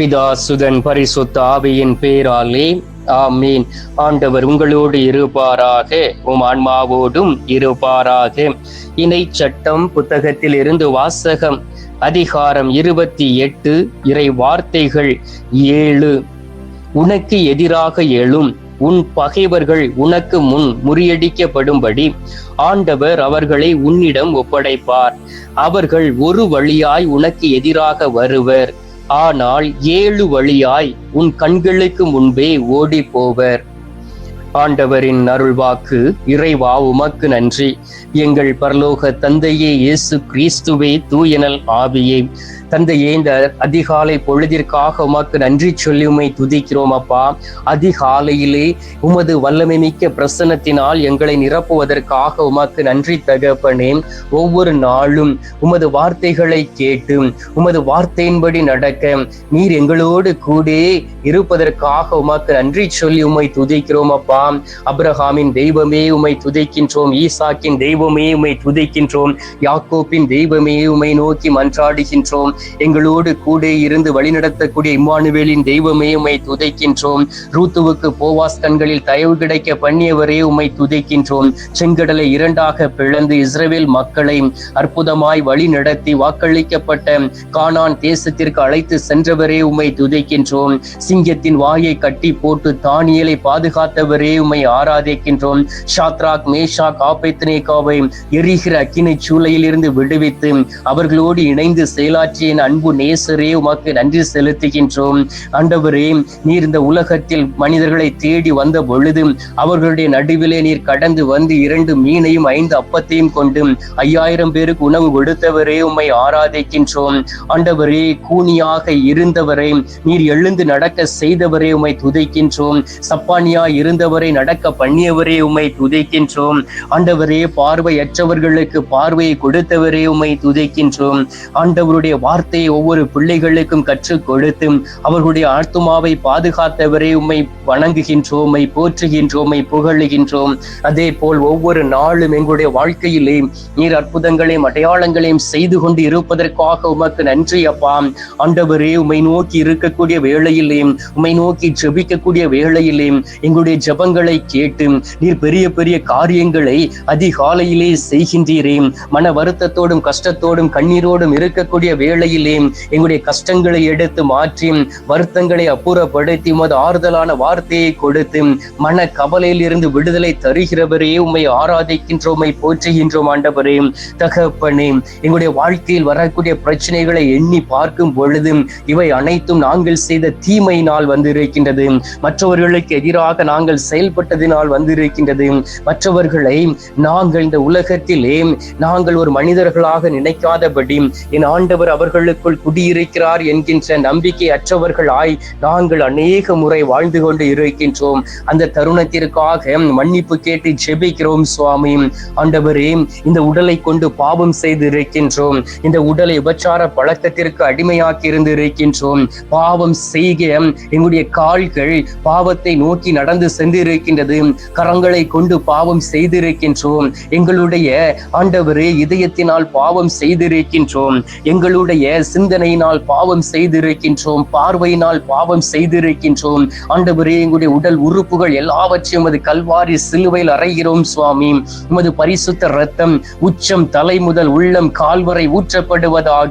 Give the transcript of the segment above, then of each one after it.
பிதா சுதன் பரிசுத்த ஆவியின் பேராலே. ஆமீன். ஆண்டவர் உங்களோடு இருப்பாராக. உம் ஆன்மாவோடும் இருப்பாராக. இணை சட்டம் புத்தகத்தில் இருந்து வாசகம் அதிகாரம் இருபத்தி எட்டு இறை வார்த்தைகள் ஏழு. உனக்கு எதிராக எழும். உன் பகைவர்கள் உனக்கு முன் முறியடிக்கப்படும்படி ஆண்டவர் அவர்களை உன்னிடம் ஒப்படைப்பார். அவர்கள் ஒரு வழியாய் உனக்கு எதிராக வருவர். ஆனால் ஏழு வழியாய் உன் கண்களுக்கு முன்பே ஓடி போவர் ஆண்டவரின் அருள்வாக்கு இறைவா உமக்கு நன்றி. எங்கள் பரலோக தந்தையே இயேசு கிறிஸ்துவே தூயனல் ஆவியே. தந்தையே இந்த அதிகாலை பொழுதிற்காக உமக்கு நன்றி சொல்லி உமை துதிக்கிறோம் அப்பா. அதிகாலையிலே உமது வல்லமை மிக்க பிரசன்னத்தினால் எங்களை நிரப்புவதற்காக உமக்கு நன்றி தகப்பனே ஒவ்வொரு நாளும் உமது வார்த்தைகளை கேட்டு உமது வார்த்தையின்படி நடக்க. நீர் எங்களோடு கூடே இருப்பதற்காக உமக்கு நன்றி சொல்லி உமை துதிக்கிறோம் அப்பா. அப்ரஹாமின் தெய்வமே உமை துதிக்கின்றோம் ஈசாக்கின் தெய்வமே உமை துதிக்கின்றோம் யாக்கோப்பின் தெய்வமே உமை நோக்கி மன்றாடுகின்றோம் எங்களோடு கூட இருந்து வழிநடத்தக்கூடிய இம்மானுவேலின் தெய்வமே உமை துதைக்கின்றோம் ரூத்துவுக்கு போவாஸ் கண்களில் தயவு கிடைக்க பண்ணியவரே உமை துதைக்கின்றோம் செங்கடலை இரண்டாக பிளந்து இஸ்ரேல் மக்களை அற்புதமாய் வழி நடத்தி வாக்களிக்கப்பட்ட கானான் தேசத்திற்கு அழைத்து சென்றவரே உமை துதைக்கின்றோம் சிங்கத்தின் வாயை கட்டி போட்டு தானியலை பாதுகாத்தவரே உமை ஆராதிக்கின்றோம். ஷாத்ராக் மேஷாக் ஆபேத்னேகாவை எரிகிற அக்கினை சூளையில் இருந்து விடுவித்து அவர்களோடு இணைந்து செயலாற்றிய அன்பு நேசரே உமக்கு நன்றி செலுத்துகின்றோம். ஆண்டவரே நீர் இந்த உலகத்தில் மனிதர்களை தேடி வந்த பொழுது அவர்களுடைய நடுவிலே நீர் கடந்து வந்து இரண்டு மீனையும் ஐந்து அப்பத்தையும் கொண்டு ஐயாயிரம் பேருக்கு உணவு கொடுத்தவரே உம்மை ஆராதிக்கின்றோம். ஆண்டவரே கூனியாக இருந்தவரை நீர் எழுந்து நடக்க செய்தவரே உம்மை துதைக்கின்றோம். சப்பானியா இருந்தவர் நடக்க பண்ணியவரே உமை துதைக்கின்றோம். ஆண்டவரே பார்வையற்றவர்களுக்கு பார்வையை கொடுத்தவரே உமை துதைக்கின்றோம். ஆண்டவருடைய வார்த்தையை ஒவ்வொரு பிள்ளைகளுக்கும் கற்றுக் கொடுத்து அவர்களுடைய ஆத்துமாவை பாதுகாத்தவரே உம்மை வணங்குகின்றோம் போற்றுகின்றோமை புகழுகின்றோம். அதே போல் ஒவ்வொரு நாளும் எங்களுடைய வாழ்க்கையிலே நீர் அற்புதங்களையும் அடையாளங்களையும் செய்து கொண்டு இருப்பதற்காக உமக்கு நன்றி அப்பா. ஆண்டவரே உமை நோக்கி இருக்கக்கூடிய வேளையிலே உமை நோக்கி ஜெபிக்கக்கூடிய வேளையிலே எங்களுடைய ஜபங்கள் கேட்டு நீர் பெரிய பெரிய காரியங்களை அதிகாலையிலே செய்கின்றீரே. மன வருத்தத்தோடும் கஷ்டத்தோடும் கண்ணீரோடும் இருக்கக்கூடிய வேளையிலே எங்களுடைய கஷ்டங்களை எடுத்து மாற்றி வருத்தங்களை அப்புறப்படுத்தி உமது ஆறுதலான வார்த்தையை கொடுத்து மன கவலையில் இருந்து விடுதலை தருகிறவரே உண்மை ஆராதிக்கின்றோம் உம்மை போற்றுகின்றோம் ஆண்டவரே. தகப்பனே எங்களுடைய வாழ்க்கையில் வரக்கூடிய பிரச்சனைகளை எண்ணி பார்க்கும் பொழுது இவை அனைத்தும் நாங்கள் செய்த தீமையினால் வந்திருக்கின்றது. மற்றவர்களுக்கு எதிராக நாங்கள் செயல்பட்டதினால் வந்திருக்கின்றது. மற்றவர்களை நாங்கள் இந்த உலகத்திலே நாங்கள் ஒரு மனிதர்களாக நினைக்காதபடி என் ஆண்டவர் அவர்களுக்குள் குடியிருக்கிறார் என்கின்ற நம்பிக்கை அற்றவர்களாய் நாங்கள் அநேக முறை வாழ்ந்து கொண்டு இருக்கின்றோம். அந்த தருணத்திற்காக மன்னிப்பு கேட்டு ஜெபிக்கிறோம் சுவாமி. ஆண்டவரே இந்த உடலை கொண்டு பாவம் செய்து இருக்கின்றோம் இந்த உடலை உபச்சார பழக்கத்திற்கு அடிமையாக்கி இருந்து இருக்கின்றோம் பாவம் செய்க எங்களுடைய கால்கள் பாவத்தை நோக்கி நடந்து சென்று செய்திருக்கின்றது. கரங்களை கொண்டு பாவம் செய்திருக்கின்றோம். எங்களுடைய ஆண்டவரே இதயத்தினால் பாவம் செய்திருக்கின்றோம். எங்களுடைய சிந்தனையினால் பாவம் செய்திருக்கின்றோம். பார்வையினால் பாவம் செய்திருக்கின்றோம். ஆண்டவரே எங்களுடைய உடல் உறுப்புகள் எல்லாவற்றையும் அது கல்வாரி சிலுவையில் அறைகிறோம் சுவாமி. உமது பரிசுத்த ரத்தம் உச்சம் தலை முதல் உள்ளம் கால்வரை ஊற்றப்படுவதாக.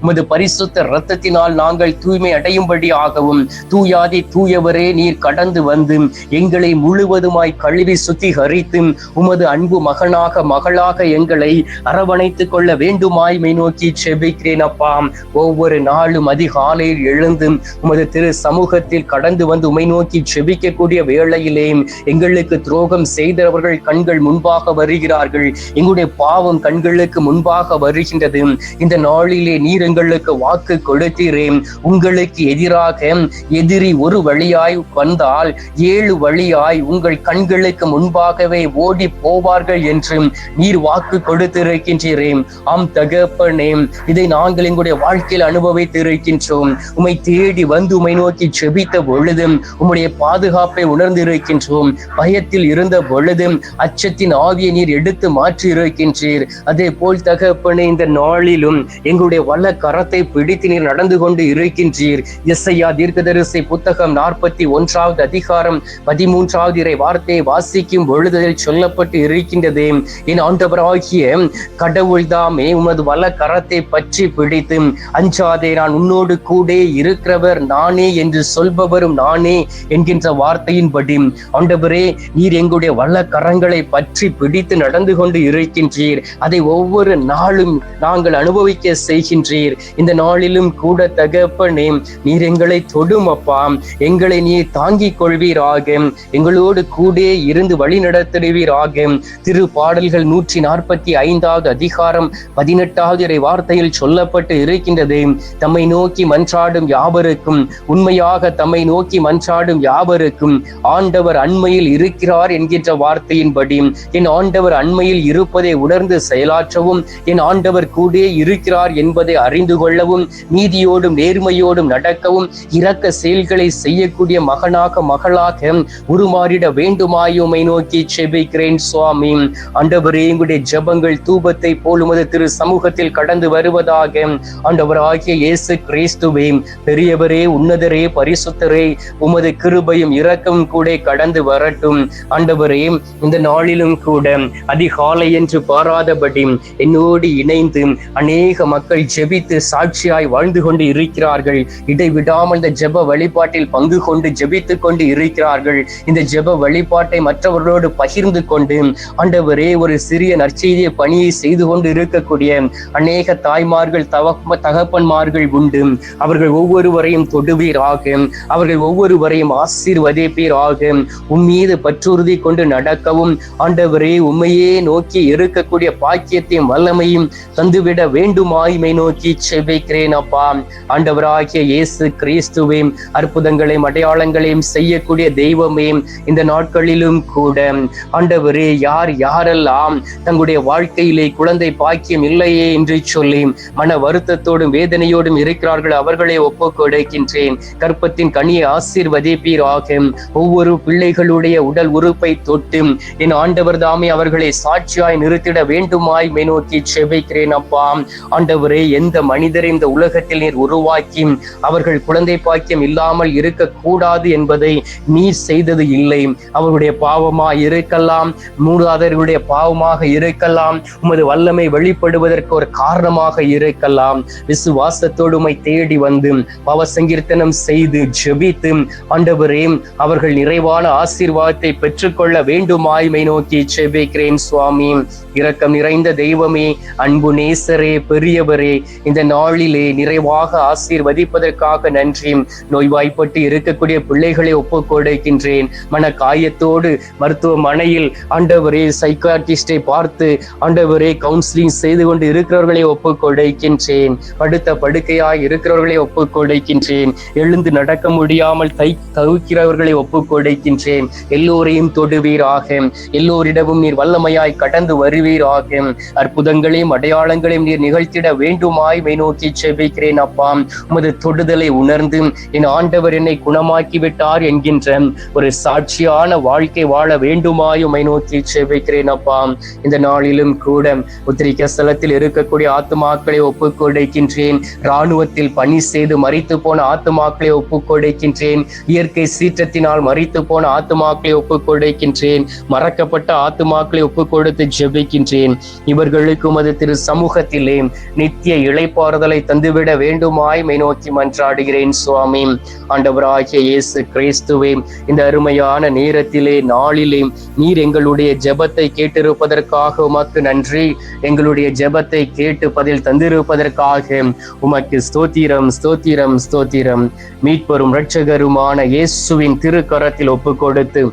உமது பரிசுத்த ரத்தத்தினால் நாங்கள் தூய்மை அடையும்படியாகவும் தூயாதி தூயவரே நீர் கடந்து வந்து எங்களை முழுவதுமாய் கழுவி சுத்திகரித்து உமது அன்பு மகனாக மகளாக எங்களை அரவணைத்துக் கொள்ள வேண்டுமாய் மை நோக்கி செபிக்கிறேன் அப்பா. ஒவ்வொரு நாளும் அதிகாலையில் எழுந்து உமது திரு சமூகத்தில் கடந்து வந்து உமை நோக்கி செபிக்கக்கூடிய வேளையிலே எங்களுக்கு துரோகம் செய்தவர்கள் கண்கள் முன்பாக வருகிறார்கள். எங்களுடைய பாவம் கண்களுக்கு முன்பாக வருகின்றது. இந்த நாளிலே நீர் எங்களுக்கு வாக்கு கொடுத்தீரே. உங்களுக்கு எதிராக எதிரி ஒரு வழியாய் வந்தால் ஏழு வழியாய் ஆய் உங்கள் கண்களுக்கு முன்பாகவே ஓடி போவார்கள் என்றும் நீர் வாக்கு கொடுத்திருக்கின்றீரே. ஆம் தகப்பனே இதை நாங்கள் எங்களுடைய வாழ்க்கையில் அனுபவித்திருக்கின்றோம். உமை தேடி வந்து உமை நோக்கி செபித்த பொழுதும் உம்முடைய பாதுகாப்பை உணர்ந்திருக்கின்றோம். பயத்தில் இருந்த பொழுதும் அச்சத்தின் ஆவியை நீர் எடுத்து மாற்றி இருக்கின்றீர் அதே போல் தகப்பனே இந்த நாளிலும் எங்களுடைய வல்ல கரத்தை பிடித்து நீர் நடந்து கொண்டு இருக்கின்றீர். எஸ்ஐயா தீர்க்கதரிசி புத்தகம் நாற்பத்தி ஒன்றாவது அதிகாரம் பதிமூன்று மூன்றாவது வார்த்தையை வாசிக்கும் பொழுதில் சொல்லப்பட்டு இருக்கின்றது. என் ஆண்டவராகிய கடவுள் தாமே உமது வல கரத்தை பற்றி பிடித்து அஞ்சாதே நான் உன்னோடு கூட இருக்கிறவர் நானே என்று சொல்பவரும் நானே என்கின்ற வார்த்தையின்படி. ஆண்டவரே நீர் எங்களுடைய வல்ல கரங்களை பற்றி பிடித்து நடந்து கொண்டு இருக்கின்றீர். அதை ஒவ்வொரு நாளும் நாங்கள் அனுபவிக்க செய்கின்றீர். இந்த நாளிலும் கூட தகப்பனே நீர் எங்களை தொடும் அப்பா. எங்களை நீர் தாங்கிக் கொள்வீராக. எங்களோடு கூட இருந்து வழி நடத்திடுவீராக. திரு பாடல்கள் நூற்றி நாற்பத்தி ஐந்தாவது அதிகாரம் பதினெட்டாவது இறை வார்த்தையில் சொல்லப்பட்டு இருக்கின்றது. தம்மை நோக்கி மன்றாடும் யாவருக்கும் உண்மையாக தம்மை நோக்கி மன்றாடும் யாவருக்கும் ஆண்டவர் அண்மையில் இருக்கிறார் என்கின்ற வார்த்தையின்படி என் ஆண்டவர் அண்மையில் இருப்பதை உணர்ந்து செயலாற்றவும் என் ஆண்டவர் கூட இருக்கிறார் என்பதை அறிந்து கொள்ளவும் நீதியோடும் நேர்மையோடும் நடக்கவும் இரக்க செயல்களை செய்யக்கூடிய மகனாக மகளாக உருமாறிட வேண்டுமாயுமை நோக்கி செபிக்கிறேன் சுவாமி. ஆண்டவரே எங்களுடைய ஜபங்கள் தூபத்தை போலுமது திரு சமூகத்தில் கடந்து வருவதாக ஆண்டவராகிய இயேசு கிறிஸ்துவே. பெரியவரே உன்னதரே பரிசுத்தரே உமது கிருபையும் இரக்கம் கூட கடந்து வரட்டும். ஆண்டவரே இந்த நாளிலும் கூட அதிகாலை என்று பாராதபடி என்னோடு இணைந்து அநேக மக்கள் ஜெபித்து சாட்சியாய் வாழ்ந்து கொண்டு இருக்கிறார்கள். இடைவிடாமல் இந்த ஜெப வழிபாட்டில் பங்கு கொண்டு ஜெபித்துக் கொண்டு இருக்கிறார்கள். இந்த ஜெப வழிபாட்டை மற்றவர்களோடு பகிர்ந்து கொண்டு ஆண்டவரே ஒரு சிறிய நற்செய்திய பணியை செய்து கொண்டு இருக்கக்கூடிய அநேக தாய்மார்கள் தவ தகப்பன்மார்கள் உண்டு. அவர்கள் ஒவ்வொருவரையும் தொடுவீராக. அவர்கள் ஒவ்வொருவரையும் ஆசீர்வதிப்பீராக. ஆகும் பற்றுறுதி கொண்டு நடக்கவும் ஆண்டவரே உண்மையே நோக்கி இருக்கக்கூடிய பாக்கியத்தையும் வல்லமையும் தந்துவிட வேண்டுமாய்மை நோக்கி செபிக்கிறேன் அப்பா. ஆண்டவராகிய இயேசு கிறிஸ்துவே அற்புதங்களையும் அடையாளங்களையும் செய்யக்கூடிய தெய்வமே இந்த நாட்களிலும் கூட ஆண்டவரே யார் யாரெல்லாம் தங்களுடைய வாழ்க்கையிலே குழந்தை பாக்கியம் இல்லையே என்று சொல்லி மன வருத்தத்தோடும் வேதனையோடும் இருக்கிறார்கள் அவர்களை ஒப்பு கொடுக்கின்றேன். கற்பத்தின் கனியை ஆசீர்வதிப்பீராக ஒவ்வொரு பிள்ளைகளுடைய உடல் உறுப்பை தொட்டு என் ஆண்டவர் தாமே அவர்களை சாட்சியாய் நிறுத்திட வேண்டுமாய் மேநோக்கி செபிக்கிறேன் அப்பா. ஆண்டவரே எந்த மனிதரை இந்த உலகத்தில் நீர் உருவாக்கி அவர்கள் குழந்தை பாக்கியம் இல்லாமல் இருக்கக்கூடாது என்பதை நீ செய்தது இல்லை. அவர்களுடைய பாவமா இருக்கலாம். மூதாதர்களுடைய பாவமாக இருக்கலாம். உமது வல்லமை வெளிப்படுவதற்கு ஒரு காரணமாக இருக்கலாம். விசுவாசத்தோடு உமை தேடி வந்து பவ சங்கீர்த்தனம் செய்து ஜெபித்து ஆண்டவரே அவர்கள் நிறைவான ஆசீர்வாதத்தை பெற்றுக்கொள்ள வேண்டுமாய்மை நோக்கி செபிக்கிறேன் சுவாமி. இரக்கம் நிறைந்த தெய்வமே அன்பு நேசரே பெரியவரே இந்த நாளிலே நிறைவாக ஆசீர்வதிப்பதற்காக நன்றி. நோய்வாய்ப்பட்டு இருக்கக்கூடிய பிள்ளைகளை ஒப்புக் கொடுக்கின்றேன் மன காயத்தோடு மருத்துவமனையில் ஆண்டவரே சைக்காட்டிஸ்டை பார்த்து ஆண்டவரே கவுன்சிலிங் செய்து கொண்டு இருக்கிறவர்களை ஒப்புக்கொடைக்கின்றேன். படுத்த படுக்கையாய் இருக்கிறவர்களை ஒப்புக்கொடைக்கின்றேன். எழுந்து நடக்க முடியாமல் தை தவிக்கிறவர்களை ஒப்புக்கொடைக்கின்றேன். எல்லோரையும் தொடுவீராக. எல்லோரிடமும் நீர் வல்லமையாய் கடந்து வருவீராக. அற்புதங்களையும் அடையாளங்களையும் நீர் நிகழ்த்திட வேண்டுமாய் மை நோக்கி செபிக்கிறேன் அப்பா. உமது தொடுதலை உணர்ந்து என் ஆண்டவர் என்னை குணமாக்கி விட்டார் என்கின்ற ஒரு சாட்சியான வாழ்க்கை வாழ வேண்டுமாயுமை நோக்கி செபிக்கிறேன் அப்பா. இந்த நாளிலும் கூட உத்திரிக்க ஸ்தலத்தில் இருக்கக்கூடிய ஆத்துமாக்களை ஒப்புக்கொடுக்கின்றேன். இராணுவத்தில் பணி செய்து மறித்து போன ஆத்துமாக்களை ஒப்புக்கொடுக்கின்றேன். இயற்கை சீற்றத்தினால் மறித்து போன ஆத்துமாக்களை ஒப்புக்கொடுக்கின்றேன். மறக்கப்பட்ட ஆத்துமாக்களை ஒப்புக்கொடுத்து ஜெபிக்கின்றேன். இவர்களுக்கு அது திரு சமூகத்திலே நித்திய இழைப்பாறுதலை தந்துவிட வேண்டுமாய் மை நோக்கி மன்றாடுகிறேன் சுவாமி. ஆண்டவராகிய இயேசு கிறிஸ்துவே இந்த அருமையான நேரத்திலே நாளிலே நீர் எங்களுடைய ஜெபத்தை கேட்டிருப்பதற்காக உமக்கு நன்றி. எங்களுடைய ஜெபத்தை கேட்டு பதில் தந்திருப்பதற்காக உமக்கு ஸ்தோத்திரம் ஸ்தோத்திரம் ஸ்தோத்திரம். மீட்பெரும் இரட்சகருமான இயேசுவின் திருக்கரத்தில் ஒப்பு கொடுத்து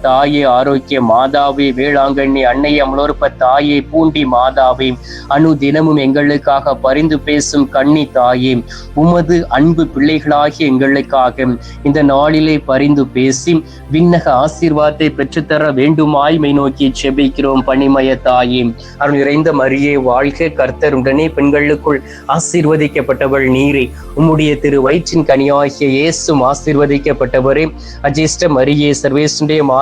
தாயே ஆரோக்கிய மாதாவே வேளாங்கண்ணி அன்னை அமலோற்ப தாயே பூண்டி மாதாவே. அணு தினமும் எங்களுக்காக பரிந்து பேசும் கண்ணி தாயே. உமது அன்பு பிள்ளைகளாகிய எங்களுக்காக இந்த நாளிலே பரிந்து பேசி விண்ணக ஆசீர்வாதத்தை பெற்றுத்தர வேண்டுமாய் மை நோக்கி செபிக்கிறோம் பணிமய தாயே. அருள் நிறைந்த மரியே வாழ்க கர்த்தர் உடனே பெண்களுக்குள் ஆசீர்வதிக்கப்பட்டவள் நீரே. உம்முடைய திரு வயிற்றின் கனியாகிய இயேசும் ஆசீர்வதிக்கப்பட்டவரே. அஜேஷ்ட மரியே சர்வேசுடைய மா